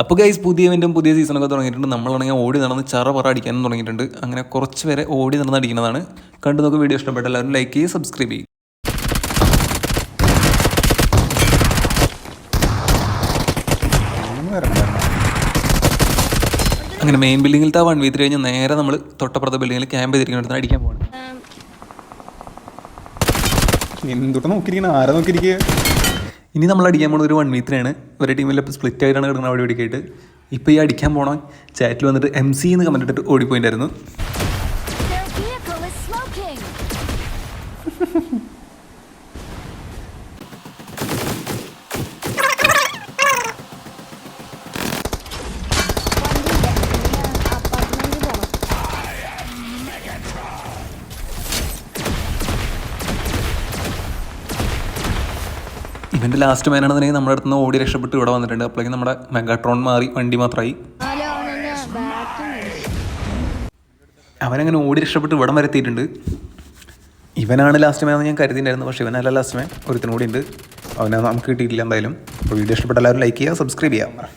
അപ്പോൾ ഗൈസ് പുതിയ ഇവന്റും പുതിയ സീസണൊക്കെ തുടങ്ങിയിട്ടുണ്ട്. നമ്മളാണെങ്കിൽ ഓടി നടന്ന് ചറ പറ അടിക്കാനും തുടങ്ങിയിട്ടുണ്ട്. അങ്ങനെ കുറച്ച് പേരെ ഓടി നടന്ന് അടിക്കുന്നതാണ്. കണ്ടു നോക്കുക വീഡിയോ ഇഷ്ടപ്പെട്ട എല്ലാവരും ലൈക്ക് ചെയ്യുക സബ്സ്ക്രൈബ് ചെയ്യുക. അങ്ങനെ മെയിൻ ബിൽഡിങ്ങിലത്തെ വൺ വീ കഴിഞ്ഞ് നേരെ നമ്മൾ തൊട്ടപ്പുറത്തെ ബിൽഡിങ്ങിൽ ക്യാമ്പ് ചെയ്തിരിക്കുന്നിടത്ത് അടിക്കാൻ പോകണം എന്തുട്ടാ നോക്കിയിരിക്കണ? ആരാ നോക്കിയിരിക്കുക ഇനി നമ്മൾ അടിക്കാൻ പോകുന്നത് ഒരു വൺ വീ ത്രീ ആണ്. ഒരു ടീമിൽ സ്പ്ലിറ്റ് ആയിട്ടാണ് കിടക്കുന്നത് അവിടെ ഇടിക്കായിട്ട് ഇപ്പോൾ ഈ അടിക്കാൻ പോകണം ചാറ്റിൽ വന്നിട്ട് എം സി എന്ന് കമന്റ് ഇട്ടിട്ട് ഓടിപ്പോയിട്ടായിരുന്നു ഇവന്റെ ലാസ്റ്റ് മേനാണെന്നുണ്ടെങ്കിൽ നമ്മുടെ അടുത്ത് നിന്ന് ഓടി രക്ഷപ്പെട്ട്. ഇവിടെ വന്നിട്ടുണ്ട്. അപ്പോഴേക്കും നമ്മുടെ മെഗാട്രോൺ മാറി വണ്ടി മാത്രമായി. അവനങ്ങനെ ഓടി രക്ഷപ്പെട്ട്. ഇവിടം വരെ എത്തിയിട്ടുണ്ട്. ഇവനാണ് ലാസ്റ്റ് മാൻ എന്ന് ഞാൻ കരുതിയിട്ടുണ്ടായിരുന്നു. പക്ഷേ ഇവനല്ല ലാസ്റ്റ് മാൻ ഒരുത്തിനും കൂടി ഉണ്ട്. അവനെ നമുക്ക് കിട്ടിയിട്ടില്ല എന്തായാലും. അപ്പോൾ വീഡിയോ ഇഷ്ടപ്പെട്ട എല്ലാവരും ലൈക്ക് ചെയ്യുക സബ്സ്ക്രൈബ് ചെയ്യുക.